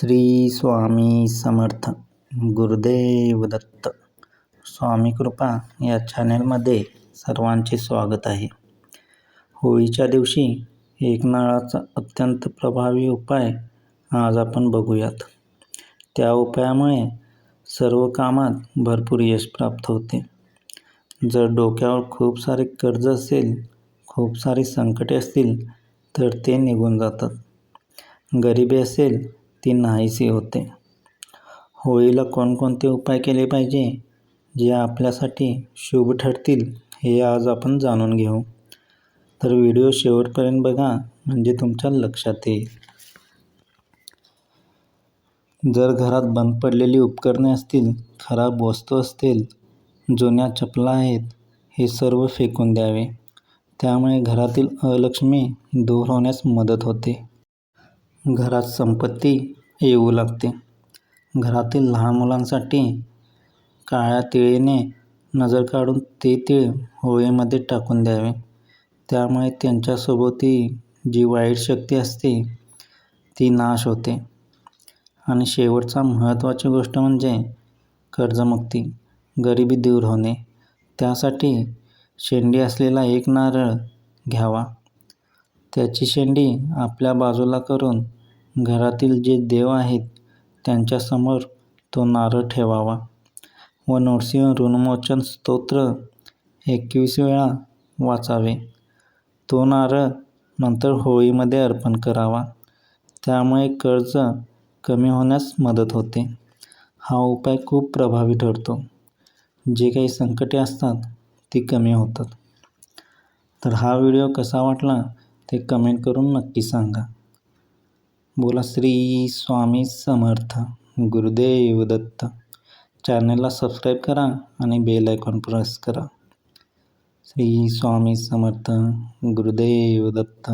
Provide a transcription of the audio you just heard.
श्री स्वामी समर्थ गुरुदेव दत्त. स्वामी कृपा या चॅनेलमध्ये सर्वांचे स्वागत आहे. होळीच्या दिवशी एक नाळाचा अत्यंत प्रभावी उपाय आज आपण बघूयात. त्या उपायामुळे सर्व कामात भरपूर यश प्राप्त होते. जर डोक्यावर खूप सारे कर्ज असेल खूप सारी संकटे असतील तर ते निघून जातात. गरिबी असेल ती नाहीशी होते. होळीला कोणकोणते उपाय केले पाहिजे जे आपल्यासाठी शुभ ठरतील हे आज आपण जाणून घेऊ. तर व्हिडिओ शेवटपर्यंत बघा म्हणजे तुमच्या लक्षात येईल. जर घरात बंद पडलेली उपकरणे असतील खराब वस्तू असतील जुन्या चपला आहेत हे सर्व फेकून द्यावे. त्यामुळे घरातील अलक्ष्मी दूर होण्यास मदत होते. घरात संपत्ती येऊ लागते. घरातील लहान मुलांसाठी काळ्या तिळीने नजर काढून ते तीळ होळीमध्ये टाकून द्यावे. त्यामुळे त्यांच्यासोबतही जी वाईट शक्ती असते ती नाश होते. आणि शेवटचा महत्त्वाची गोष्ट म्हणजे कर्जमुक्ती गरिबी दूर होणे. त्यासाठी शेंडी असलेला एक नारळ घ्यावा. त्याची शेंडी आपल्या बाजूला करून घरातील जे देव आहेत त्यांच्यासमोर तो नारळ ठेवावा. व नृसिंह ऋणमोचन स्तोत्र एकवीस वेळा वाचावे. तो नारळ नंतर होळीमध्ये अर्पण करावा. त्यामुळे कर्ज कमी होण्यास मदत होते. हा उपाय खूप प्रभावी ठरतो. जे काही संकटे असतात ती कमी होतात. तर हा व्हिडिओ कसा वाटला ते कमेंट करून नक्की सांगा. बोला श्री स्वामी समर्थ गुरुदेव दत्त. चॅनलला सबस्क्राईब करा आणि बेल आयकॉन प्रेस करा. श्री स्वामी समर्थ गुरुदेव दत्त.